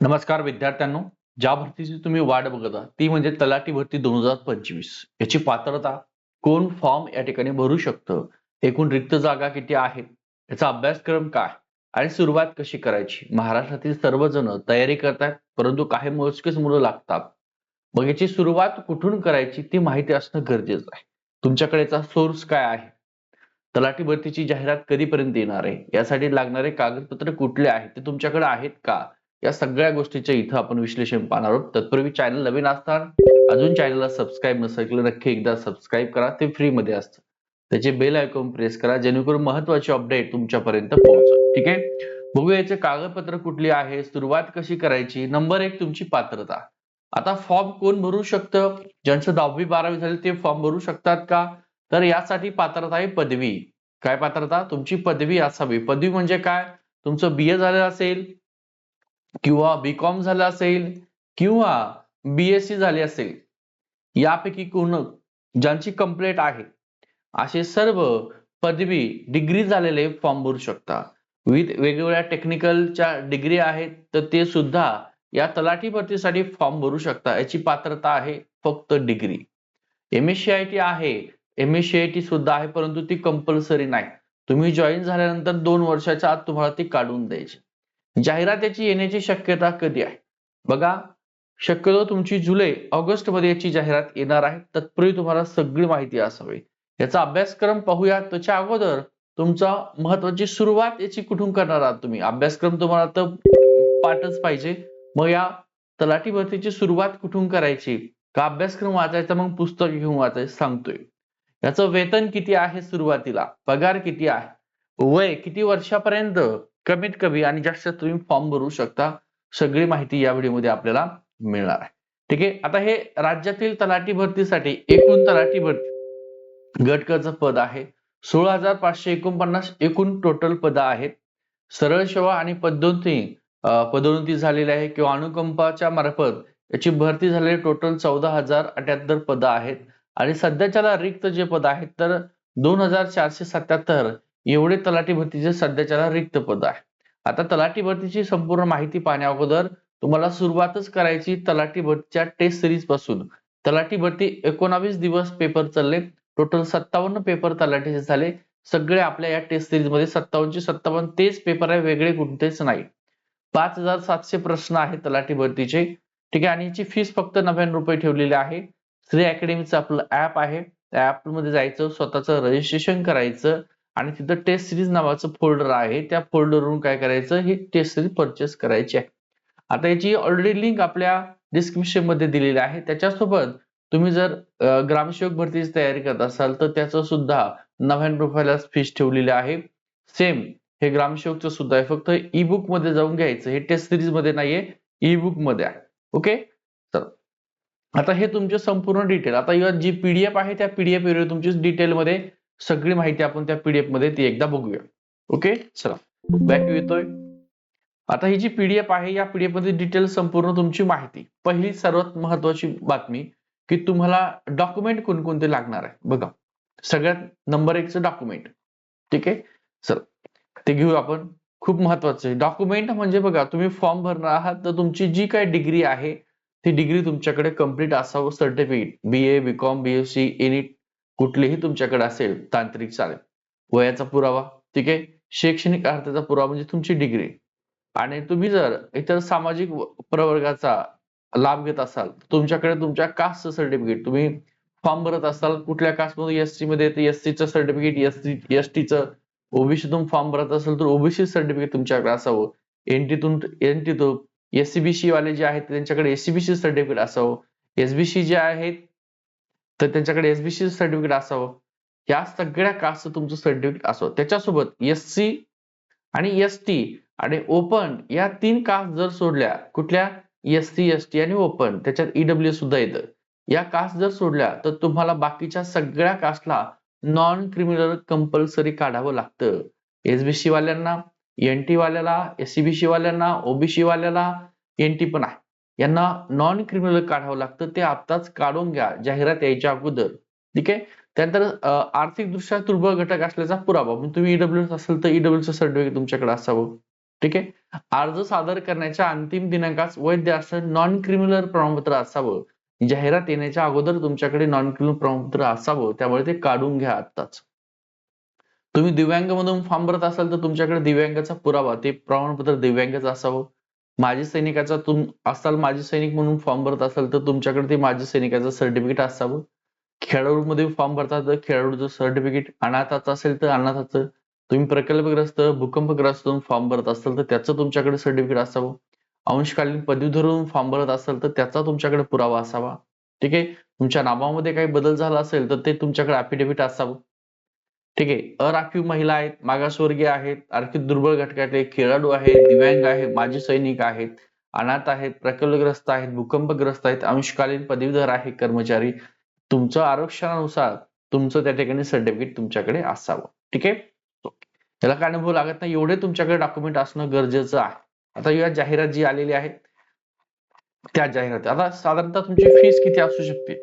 नमस्कार विद्यार्थ्यांनो. ज्या भरतीची तुम्ही वाट बघत आहात ती म्हणजे तलाठी भरती दोन हजार पंचवीस. याची पात्रता कोण फॉर्म या ठिकाणी भरू शकतं? एकूण रिक्त जागा किती आहेत? याचा अभ्यासक्रम काय? आणि सुरुवात कशी करायची? महाराष्ट्रातील सर्वजण तयारी करतात परंतु काही मोजकेच मुलं लागतात. मग याची सुरुवात कुठून करायची ती माहिती असणं गरजेचं आहे. तुमच्याकडे सोर्स काय आहे? तलाठी भरतीची जाहिरात कधीपर्यंत येणार आहे? यासाठी लागणारे कागदपत्र कुठले आहेत? ते तुमच्याकडे आहेत का? या सगळ्या गोष्टीचे इथं आपण विश्लेषण पाहणार आहोत. तत्पूर्वी चॅनल नवीन असताना अजून चॅनलला सबस्क्राईब नसेल नक्की एकदा सबस्क्राईब करा ते फ्री मध्ये असतं. त्याचे बेल आयकॉन प्रेस करा जेणेकरून महत्त्वाचे अपडेट तुमच्यापर्यंत पोहोचत ठीक आहे? बघूया याचे कागदपत्र कुठली आहे सुरुवात कशी करायची नंबर एक तुमची पात्रता. आता फॉर्म कोण भरू शकतं? ज्यांचं दहावी बारावी झाले ते फॉर्म भरू शकतात का? तर यासाठी पात्रता आहे पदवी. काय पात्रता? तुमची पदवी असावी. पदवी म्हणजे काय? तुमचं बी ए झालं असेल किंवा बी कॉम झालं असेल किंवा बीएससी झाली असेल यापैकी कोण ज्यांची कंप्लेंट आहे असे सर्व पदवी डिग्री झालेले फॉर्म भरू शकता. विविध वेगवेगळ्या टेक्निकलच्या डिग्री आहेत तर ते सुद्धा या तलाठी भरतीसाठी फॉर्म भरू शकता. याची पात्रता आहे फक्त degree M S C I T आहे M S C I T सुद्धा आहे परंतु ती कंपल्सरी नाही. तुम्ही जॉईन झाल्यानंतर दोन वर्षाच्या आत तुम्हाला ती काढून द्यायची. जाहिरातीची येण्याची शक्यता कधी आहे? बघा शक्यतो तुमची जुलै ऑगस्टमध्ये याची जाहिरात येणार आहे. तत्पूर्वी तुम्हाला सगळी माहिती असावी. याचा अभ्यासक्रम पाहूया. त्याच्या अगोदर तुमचा महत्वाची सुरुवात याची कुठून करणार आहात तुम्ही? अभ्यासक्रम तुम्हाला तर पाठच पाहिजे. मग या तलाठी भरतीची सुरुवात कुठून करायची? का अभ्यासक्रम वाचायचा मग पुस्तक घेऊन वाचायचं सांगतोय. याचं वेतन किती आहे सुरुवातीला? पगार किती आहे? वय किती वर्षापर्यंत? कमीत कमी आणि जास्त तुम्ही फॉर्म भरू शकता. सगळी माहिती या व्हिडिओमध्ये आपल्याला मिळणार आहे. ठीक आहे? आता हे राज्यातील तलाठी भरतीसाठी एकूण तलाठी भरती गटकचं पद आहे. सोळा हजार पाचशे एकोणपन्नास एकूण टोटल पद आहेत. सरळ सेवा आणि पदोन्नती पदोन्नती झालेली आहे किंवा अनुकंपाच्या मार्फत याची भरती झालेली टोटल चौदा हजार अठ्याहत्तर पद आहेत. आणि सध्याच्याला रिक्त जे पद आहेत तर दोन हजार चारशे सत्याहत्तर एवढे तलाठी भरतीचे सध्याच्याला रिक्त पद आहे. आता तलाठी भरतीची संपूर्ण माहिती पाहण्या अगोदर तुम्हाला सुरुवातच करायची तलाठी भरतीच्या टेस्ट सिरीजपासून. तलाठी भरती एकोणावीस दिवस पेपर चालले. टोटल सत्तावन्न पेपर तलाठीचे झाले. सगळे आपल्या या टेस्ट सिरीजमध्ये सत्तावन्नचे सत्तावन्न तेच पेपर आहे वेगळे कोणतेच नाही. पाच हजार सातशे प्रश्न आहेत तलाठी भरतीचे. ठीक आहे आणि याची फीस फक्त नव्याण्णव रुपये ठेवलेली आहे. श्री अकॅडमीचं आपलं ऍप आहे. त्या ऍपमध्ये जायचं स्वतःचं रजिस्ट्रेशन करायचं. आणि तिथं टेस्ट सिरीज नावाचं फोल्डर आहे. त्या फोल्डरवरून काय करायचं? हे टेस्ट सिरीज परचेस करायची आहे. आता याची ऑलरेडी लिंक आपल्या डिस्क्रिप्शनमध्ये दिलेली आहे. त्याच्यासोबत तुम्ही जर ग्रामसेवक भरतीची तयारी करत असाल तर त्याचं सुद्धा नव्याण्णव प्रोफाईलला फीस ठेवलेली आहे. सेम हे ग्रामसेवकचं सुद्धा आहे. फक्त ई बुकमध्ये जाऊन घ्यायचं. हे टेस्ट सिरीजमध्ये नाहीये ई बुकमध्ये आहे. ओके तर आता हे तुमचे संपूर्ण डिटेल आता जी पीडीएफ आहे त्या पीडीएफ तुमची डिटेल मध्ये सगळी माहिती आपण त्या पीडीएफमध्ये ती एकदा बघूया. ओके चला. बॅक येतोय. आता ही जी पीडीएफ आहे या पीडीएफमध्ये डिटेल संपूर्ण तुमची माहिती. पहिली सर्वात महत्वाची बातमी की तुम्हाला डॉक्युमेंट कोणकोणते लागणार आहे. बघा. सगळ्यात नंबर एकचं डॉक्युमेंट ठीक आहे? चला. ते घेऊ आपण. खूप महत्वाचं आहे. डॉक्युमेंट म्हणजे बघा तुम्ही फॉर्म भरणार आहात तर तुमची जी काय डिग्री आहे ती डिग्री तुमच्याकडे कंप्लीट असावं. Certificate B A B com B S C unit कुठलेही तुमच्याकडे असेल तांत्रिक चालेल वयाचा पुरावा ठीक आहे? शैक्षणिक अर्थाचा पुरावा म्हणजे तुमची डिग्री आणि तुम्ही जर इतर सामाजिक प्रवर्गाचा लाभ घेत असाल तर तुमच्याकडे तुमच्या कास्टचं सर्टिफिकेट तुम्ही फॉर्म भरत असाल कुठल्या कास्टमध्ये एस सी मध्ये एस सीचं सर्टिफिकेट एस सी एस टीचं ओबीसीतून फॉर्म भरत असेल तर ओबीसी सर्टिफिकेट तुमच्याकडे असावं. एनटीतून एनटीतून एससीबीसी वाले जे आहेत त्यांच्याकडे एससीबीसी सर्टिफिकेट असावं. एसबीसी जे आहेत तर त्यांच्याकडे एसबीसी सर्टिफिकेट असावं. या सगळ्या कास्टचं तुमचं सर्टिफिकेट असावं. त्याच्यासोबत एस सी आणि एस टी आणि ओपन या तीन कास्ट जर सोडल्या कुठल्या? एस सी एस टी आणि ओपन त्याच्यात ईडब्ल्यू सुद्धा येतं. या कास्ट जर सोडल्या तर तुम्हाला बाकीच्या सगळ्या कास्टला नॉन क्रिमिनल कंपल्सरी काढावं लागतं. एसबीसी वाल्यांना एनटी वाल्याला एससीबीसी वाल्यांना ओबीसी वाल्याला एनटी पण आहे. यांना नॉन क्रिमिनल काढावं लागतं. ते आताच काढून घ्या. जाहिरात यायच्या अगोदर. ठीक आहे? त्यानंतर आर्थिकदृष्ट्या दुर्बळ घटक असल्याचा पुरावा. म्हणजे तुम्ही ईडब्ल्यू असेल तर ईडब्ल्यूचं सर्टिफिकेट तुमच्याकडे असावं. ठीक आहे? अर्ज सादर करण्याच्या अंतिम दिनांकास वैध असं नॉन क्रिमिनल प्रमाणपत्र असावं. जाहिरात येण्याच्या अगोदर तुमच्याकडे नॉन क्रिमिनल प्रमाणपत्र असावं. त्यामुळे ते काढून घ्या आत्ताच. तुम्ही दिव्यांग मधून फॉर्म भरत असाल तर तुमच्याकडे दिव्यांगाचा पुरावा ते प्रमाणपत्र दिव्यांगाचं असावं. माजी सैनिकाचा तुम असाल माजी सैनिक म्हणून फॉर्म भरत असाल तर तुमच्याकडे ते माजी सैनिकाचं सर्टिफिकेट असावं. खेळाडूमध्ये फॉर्म भरता तर खेळाडूचं सर्टिफिकेट अनाथाचं असेल तर अनाथाचं. तुम्ही प्रकल्पग्रस्त भूकंपग्रस्त फॉर्म भरत असाल तर त्याचं तुमच्याकडे सर्टिफिकेट असावं. अंशकालीन पदवीधरून फॉर्म भरत असाल तर त्याचा तुमच्याकडे पुरावा असावा. ठीक आहे? तुमच्या नावामध्ये काही बदल झाला असेल तर ते तुमच्याकडे अफिडेव्हिट असावं. ठीक आहे. अराखीव महिला आहेत मागासवर्गीय आहेत आर्थिक दुर्बळ घटकातले खेळाडू आहेत दिव्यांग आहेत माजी सैनिक आहेत अनाथ आहेत प्रकल्पग्रस्त आहेत भूकंपग्रस्त आहेत अंशकालीन पदवीधर आहेत कर्मचारी. तुमचं आरक्षणानुसार तुमचं त्या ठिकाणी सर्टिफिकेट तुमच्याकडे असावं. ठीक आहे? त्याला काय अनुभव लागत नाही? एवढे तुमच्याकडे डॉक्युमेंट असणं गरजेचं आहे. आता या जाहिरात जी आलेली आहे त्या जाहिराती. आता साधारणतः तुमची फीस किती असू शकते?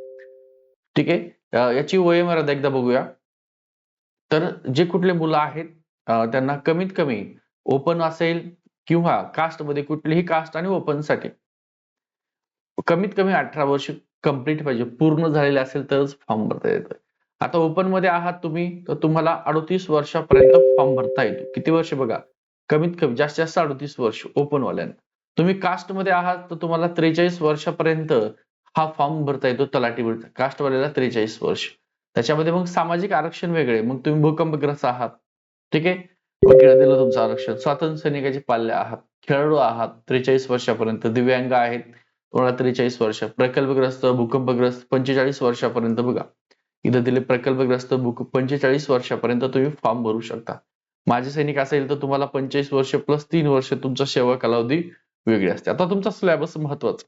ठीक आहे? याची वयोमर्यादा एकदा बघूया. तर जे कुठले मुलं आहेत त्यांना कमीत कमी ओपन असेल किंवा कास्टमध्ये कुठलीही कास्ट आणि ओपनसाठी. कमीत कमी अठरा वर्ष कंप्लीट पाहिजे पूर्ण झालेले असेल तरच फॉर्म भरता येतं. आता ओपनमध्ये आहात तुम्ही तर तुम्हाला अडतीस वर्षापर्यंत फॉर्म भरता येतो. किती वर्ष बघा? कमीत कमी जास्तीत जास्त अडतीस वर्ष ओपन वाल्यांना. तुम्ही कास्टमध्ये आहात तर तुम्हाला त्रेचाळीस वर्षापर्यंत हा फॉर्म भरता येतो तलाठी भरता कास्टवाल्याला त्रेचाळीस वर्ष. त्याच्यामध्ये मग सामाजिक आरक्षण वेगळे. मग तुम्ही भूकंपग्रस्त आहात. ठीक आहे? वकील दिलं तुमचं आरक्षण. स्वातंत्र्य सैनिकाचे पाल्य आहात. खेळाडू आहात. त्रेचाळीस वर्षापर्यंत दिव्यांग आहेत. तुम्हाला त्रेचाळीस वर्ष. प्रकल्पग्रस्त भूकंपग्रस्त पंचेचाळीस वर्षापर्यंत बघा. इथं दिले प्रकल्पग्रस्त भूक पंचेचाळीस वर्षापर्यंत तुम्ही फॉर्म भरू शकता. माझे सैनिक असेल तर तुम्हाला पंचेचाळीस वर्ष प्लस तीन वर्ष तुमचा सेवा कालावधी वेगळी असते. आता तुमचा स्लॅबस महत्त्वाचा.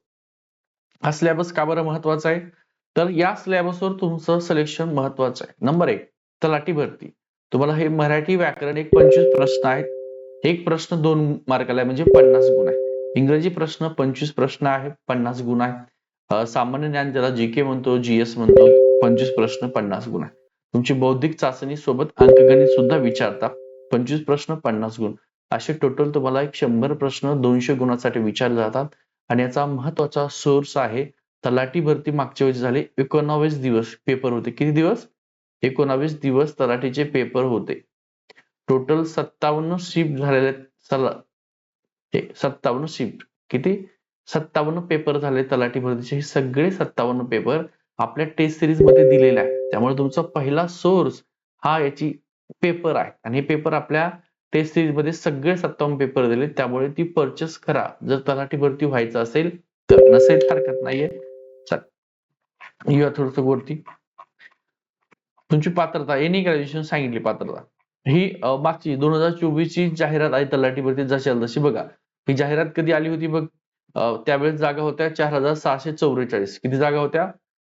हा स्लॅबस का बरं महत्त्वाचा आहे? तर या स्लॅबसवर तुमचं सिलेक्शन महत्वाचं आहे. नंबर एक तलाठी भरती. तुम्हाला हे मराठी व्याकरण एक पंचवीस प्रश्न आहेत. एक प्रश्न दोन मार्काला आहे म्हणजे पन्नास गुण आहे. इंग्रजी प्रश्न पंचवीस प्रश्न आहे पन्नास गुण आहे. सामान्य ज्ञान ज्याला जी के म्हणतो जीएस म्हणतो पंचवीस प्रश्न पन्नास गुण आहे. तुमची बौद्धिक चाचणी सोबत अंकगणित सुद्धा विचारता. पंचवीस प्रश्न पन्नास गुण. असे टोटल तुम्हाला एक शंभर प्रश्न दोनशे गुणासाठी विचारले जातात. आणि याचा महत्त्वाचा सोर्स आहे तलाठी भरती मागच्या वेळेस झाले. एकोणावीस दिवस पेपर होते. किती दिवस? एकोणावीस दिवस तलाठीचे पेपर होते. टोटल सत्तावन्न शिफ्ट झालेले चला. सत्तावन्न शिफ्ट किती? सत्तावन्न पेपर झाले तलाठी भरतीचे. हे सगळे सत्तावन्न पेपर आपल्या टेस्ट सिरीजमध्ये दिलेले आहे त्यामुळे तुमचा पहिला सोर्स हा याची पेपर आहे. आणि हे पेपर आपल्या टेस्ट सिरीजमध्ये सगळे सत्तावन्न पेपर दिले. त्यामुळे ती परचेस करा. जर तलाठी भरती व्हायचं असेल तर. नसेल हरकत नाहीये. चल येऊया थोडस वरती तुमची पात्रता एनी ग्रॅज्युएशन सांगितली पात्रता. ही मागची दोन हजार चोवीस ची जाहिरात आहे तलाठीवरती जशाल जशी तशी बघा. ही जाहिरात कधी आली होती बघ? त्यावेळेस जागा होत्या चार हजार सहाशे चौवेचाळीस. किती जागा होत्या?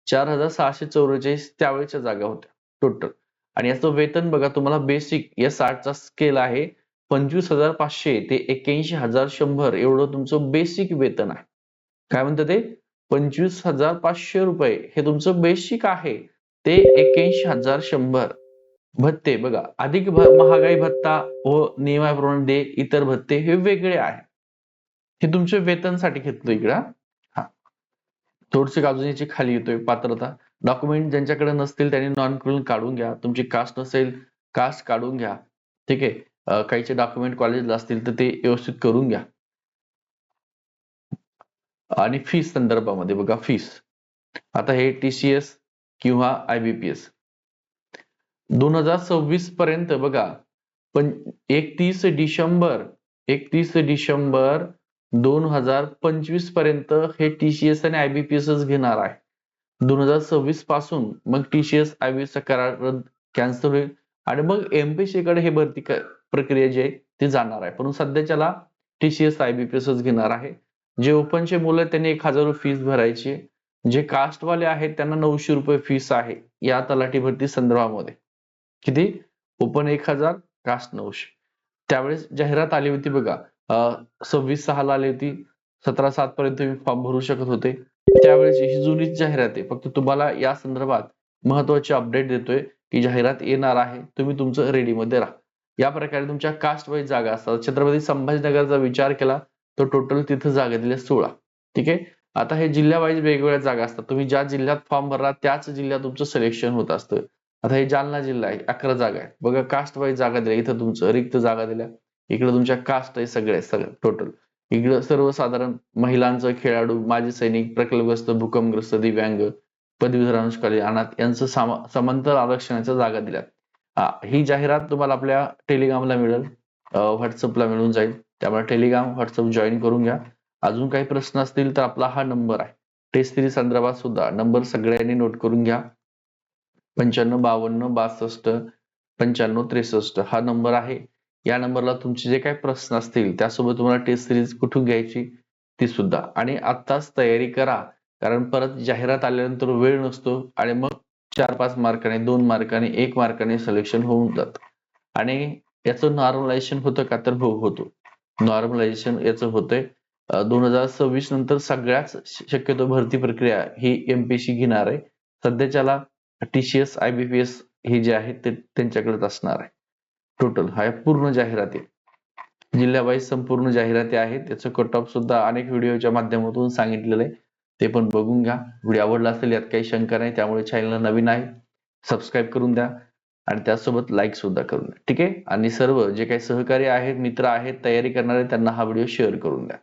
चार हजार सहाशे चौवेचाळीस त्यावेळेच्या जागा होत्या टोटल आणि याचं वेतन बघा तुम्हाला बेसिक या साठचा स्केल आहे. पंचवीस हजार पाचशे ते एक्क्याऐंशी हजार शंभर एवढं तुमचं बेसिक वेतन आहे. काय म्हणतं ते? पंचवीस हजार पाचशे रुपये. हे तुमचं बेसिक आहे. ते एक्क्याऐंशी हजार शंभर. भत्ते. बघा अधिक महागाई भत्ता व नियमाप्रमाणे दे इतर भत्ते हे वेगळे आहे हे तुमच्या वेतनसाठी घेतलं इकडं हा. थोडसे अजून याची खाली येतोय पात्रता. डॉक्युमेंट ज्यांच्याकडे नसतील त्यांनी नॉन क्रिमिनल काढून घ्या. तुमची कास्ट नसेल कास्ट काढून घ्या. ठीक आहे? काहीचे डॉक्युमेंट कॉलेजला असतील तर ते व्यवस्थित करून घ्या. आणि फीस संदर्भामध्ये बघा फीस आता हे टीसीएस किंवा आयबीपीएस दोन हजार सव्वीस पर्यंत बघा पण एकतीस डिसेंबर एकतीस डिसेंबर दोन हजार पंचवीसपर्यंत हे टीसीएस आणि आयबीपीएस घेणार आहे. दोन हजार सव्वीसपासून मग टीसीएस बी चा करार रद्द कॅन्सल होईल आणि मग एमपीसी कडे हे भरती प्रक्रिया जी आहे ती जाणार आहे. परंतु सध्याच्याला टीसीएस आयबीपीएस घेणार आहे. जे ओपनचे मुलं आहेत त्यांनी एक हजार रुपये फीस भरायची. जे कास्टवाले आहेत त्यांना नऊशे रुपये फीस आहे या तलाठी भरती संदर्भामध्ये. किती? ओपन एक हजार कास्ट नऊशे. त्यावेळेस जाहिरात आली होती बघा. सव्वीस सहाला आली होती. सतरा सात पर्यंत तुम्ही फॉर्म भरू शकत होते. त्यावेळेस ही जुनीच जाहिरात आहे. फक्त तुम्हाला या संदर्भात महत्वाची अपडेट देतोय की जाहिरात येणार आहे. तुम्ही तुमचं रेडी मध्ये राहा. या प्रकारे तुमच्या कास्ट वाईज जागा असतात. छत्रपती संभाजीनगरचा विचार केला. तर टोटल तिथं जागा दिल्या सोळा. ठीक? आहे आता हे जिल्ह्या वाईज वेगवेगळ्या जागा असतात. तुम्ही ज्या जिल्ह्यात फॉर्म भरला त्याच जिल्ह्यात तुमचं सिलेक्शन होत असतं. आता हे जालना जिल्हा आहे अकरा जागा आहे बघा कास्ट वाईज जागा दिल्या. इथं तुमचं रिक्त जागा दिल्या. इकडे तुमच्या कास्ट आहे सगळे सगळं टोटल इकडं सर्वसाधारण महिलांचं खेळाडू माजी सैनिक प्रकल्पग्रस्त भूकंपग्रस्त दिव्यांग पदवीधर अनुष्काली अनाथ यांचं समांतर आरक्षणाच्या जागा दिल्या. ही जाहिरात तुम्हाला आपल्या टेलिग्रामला मिळेल. व्हॉट्सअपला मिळून जाईल. त्यामुळे टेलिग्राम व्हॉट्सअप जॉईन करून घ्या. अजून काही प्रश्न असतील तर आपला हा नंबर आहे. टेस्ट सिरीज संदर्भात सुद्धा नंबर सगळ्यांनी नोट करून घ्या. पंच्याण्णव बावन्न बासष्ट पंच्याण्णव त्रेसष्ट हा नंबर आहे. या नंबरला तुमचे जे काही प्रश्न असतील त्यासोबत तुम्हाला टेस्ट सिरीज कुठून घ्यायची ती सुद्धा. आणि आत्ताच तयारी करा. कारण परत जाहिरात आल्यानंतर वेळ नसतो आणि मग चार पाच मार्काने दोन मार्काने एक मार्काने सिलेक्शन होऊन जात. आणि याचं नॉर्मलायझेशन होतं का तर हो होतो. नॉर्मलायझेशन याचं होतंय. दोन हजार सव्वीस नंतर सगळ्याच शक्यतो भरती प्रक्रिया ही एमपीसी घेणार आहे. सध्याच्याला टीसीएस आयबीपीएस हे जे आहे ते त्यांच्याकडेच असणार आहे. टोटल हा पूर्ण जाहिराती. जिल्ह्यावाईज संपूर्ण जाहिराती आहेत. त्याचं कट ऑफ सुद्धा अनेक व्हिडिओच्या माध्यमातून सांगितलेलं आहे. ते पण बघून घ्या. व्हिडिओ आवडला असेल यात काही शंका नाही. त्यामुळे चॅनलला नवीन आहे. सबस्क्राईब करून द्या. आणि त्यासोबत लाईक सुद्धा करून द्या. ठीक आहे? आणि सर्व जे काही सहकारी आहेत मित्र आहेत तयारी करणारे त्यांना हा व्हिडिओ शेअर करून द्या.